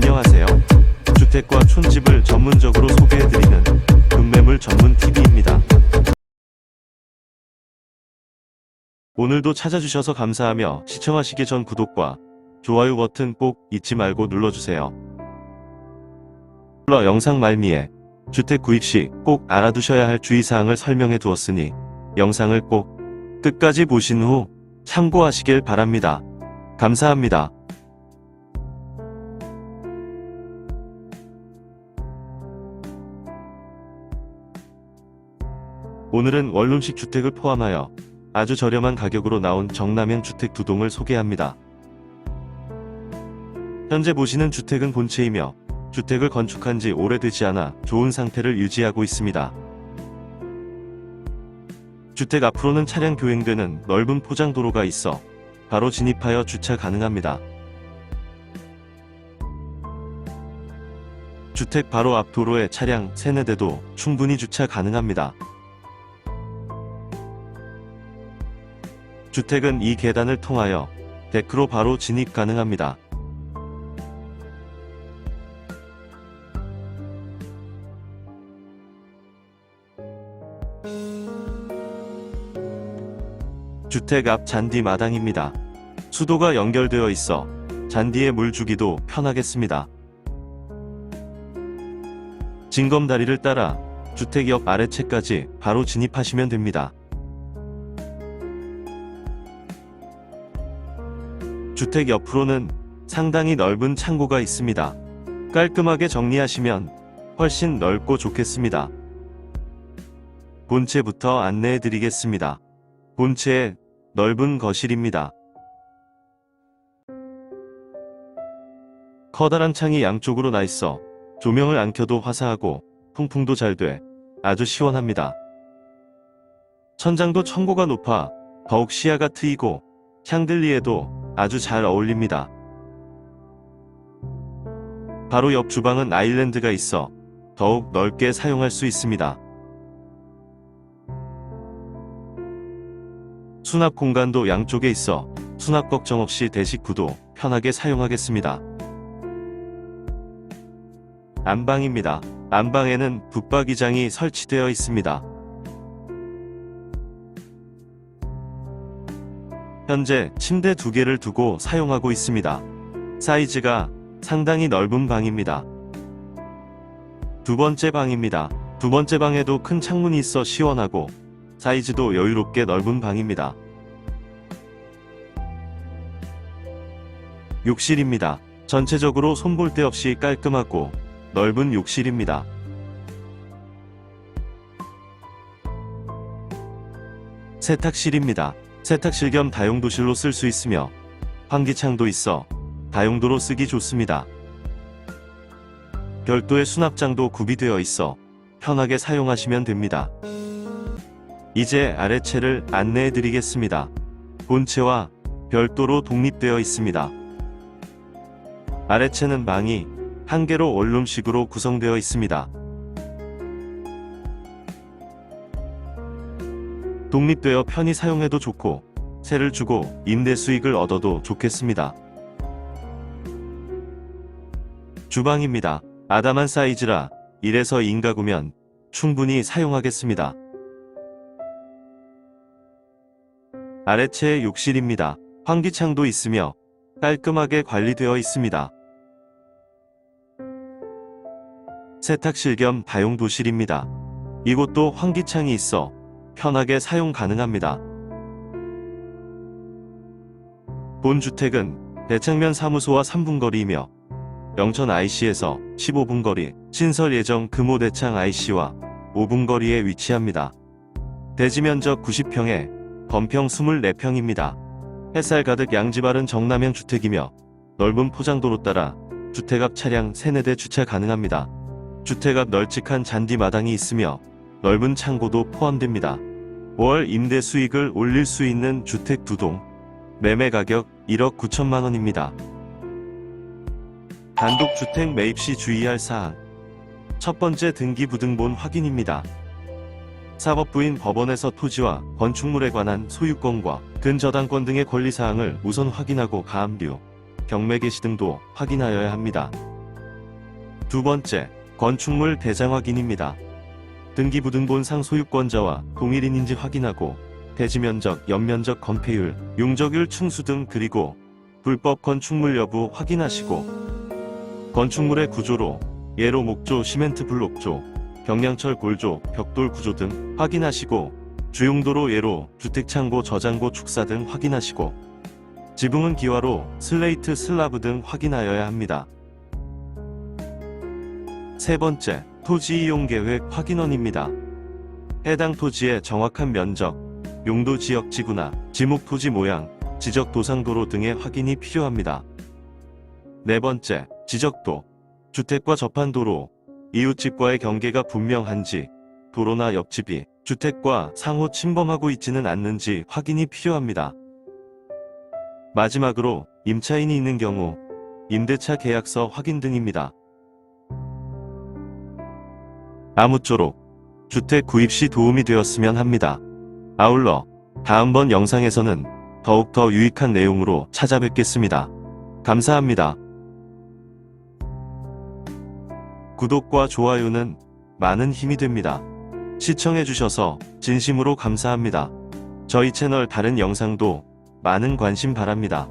안녕하세요. 주택과 촌집을 전문적으로 소개해드리는 금매물 전문 TV입니다. 오늘도 찾아주셔서 감사하며 시청하시기 전 구독과 좋아요 버튼 꼭 잊지 말고 눌러주세요. 물론 영상 말미에 주택 구입 시 꼭 알아두셔야 할 주의사항을 설명해 두었으니 영상을 꼭 끝까지 보신 후 참고하시길 바랍니다. 감사합니다. 오늘은 원룸식 주택을 포함하여 아주 저렴한 가격으로 나온 정남형 주택 두 동을 소개합니다. 현재 보시는 주택은 본체이며 주택을 건축한 지 오래되지 않아 좋은 상태를 유지하고 있습니다. 주택 앞으로는 차량 교행되는 넓은 포장도로가 있어 바로 진입하여 주차 가능합니다. 주택 바로 앞 도로에 차량 3, 4대도 충분히 주차 가능합니다. 주택은 이 계단을 통하여 데크로 바로 진입 가능합니다. 주택 앞 잔디 마당입니다. 수도가 연결되어 있어 잔디에 물 주기도 편하겠습니다. 징검다리를 따라 주택 옆 아래채까지 바로 진입하시면 됩니다. 주택 옆으로는 상당히 넓은 창고가 있습니다. 깔끔하게 정리하시면 훨씬 넓고 좋겠습니다. 본체부터 안내해 드리겠습니다. 본체의 넓은 거실입니다. 커다란 창이 양쪽으로 나 있어 조명을 안 켜도 화사하고 통풍도 잘 돼 아주 시원합니다. 천장도 청고가 높아 더욱 시야가 트이고 샹들리에도 아주 잘 어울립니다. 바로 옆 주방은 아일랜드가 있어 더욱 넓게 사용할 수 있습니다. 수납 공간도 양쪽에 있어 수납 걱정 없이 대식구도 편하게 사용하겠습니다. 안방입니다. 안방에는 붙박이장이 설치되어 있습니다. 현재 침대 두 개를 두고 사용하고 있습니다. 사이즈가 상당히 넓은 방입니다. 두 번째 방입니다. 두 번째 방에도 큰 창문이 있어 시원하고 사이즈도 여유롭게 넓은 방입니다. 욕실입니다. 전체적으로 손볼 데 없이 깔끔하고 넓은 욕실입니다. 세탁실입니다. 세탁실 겸 다용도실로 쓸 수 있으며 환기창도 있어 다용도로 쓰기 좋습니다. 별도의 수납장도 구비되어 있어 편하게 사용하시면 됩니다. 이제 아래채를 안내해 드리겠습니다. 본체와 별도로 독립되어 있습니다. 아래채는 방이 한 개로 원룸식으로 구성되어 있습니다. 독립되어 편히 사용해도 좋고 세를 주고 임대 수익을 얻어도 좋겠습니다. 주방입니다. 아담한 사이즈라 1에서 2인가구면 충분히 사용하겠습니다. 아래채의 욕실입니다. 환기창도 있으며 깔끔하게 관리되어 있습니다. 세탁실 겸 다용도실입니다. 이곳도 환기창이 있어 편하게 사용 가능합니다. 본 주택은 대창면 사무소와 3분 거리이며 영천 IC에서 15분 거리, 신설 예정 금호 대창 IC와 5분 거리에 위치합니다. 대지 면적 90평에 건평 24평입니다. 햇살 가득 양지 바른 정남형 주택이며 넓은 포장도로 따라 주택 앞 차량 3, 4대 주차 가능합니다. 주택 앞 널찍한 잔디 마당이 있으며 넓은 창고도 포함됩니다. 월 임대 수익을 올릴 수 있는 주택 두 동. 매매 가격 1억 9천만 원입니다. 단독 주택 매입 시 주의할 사항. 첫 번째 등기부등본 확인입니다. 사법부인 법원에서 토지와 건축물에 관한 소유권과 근저당권 등의 권리사항을 우선 확인하고 가압류, 경매 개시 등도 확인하여야 합니다. 두 번째, 건축물 대장 확인입니다. 등기부등본상 소유권자와 동일인인지 확인하고 대지 면적, 연면적, 건폐율, 용적률 충수 등 그리고 불법 건축물 여부 확인하시고 건축물의 구조로 예로 목조, 시멘트 블록조, 경량철 골조, 벽돌 구조 등 확인하시고 주용도로 예로 주택창고, 저장고, 축사 등 확인하시고 지붕은 기와로 슬레이트, 슬라브 등 확인하여야 합니다. 세 번째, 토지 이용 계획 확인원입니다. 해당 토지의 정확한 면적, 용도 지역 지구나 지목 토지 모양, 지적 도상도로 등의 확인이 필요합니다. 네 번째, 지적도. 주택과 접한 도로, 이웃집과의 경계가 분명한지, 도로나 옆집이 주택과 상호 침범하고 있지는 않는지 확인이 필요합니다. 마지막으로 임차인이 있는 경우 임대차 계약서 확인 등입니다. 아무쪼록 주택 구입 시 도움이 되었으면 합니다. 아울러 다음번 영상에서는 더욱더 유익한 내용으로 찾아뵙겠습니다. 감사합니다. 구독과 좋아요는 많은 힘이 됩니다. 시청해주셔서 진심으로 감사합니다. 저희 채널 다른 영상도 많은 관심 바랍니다.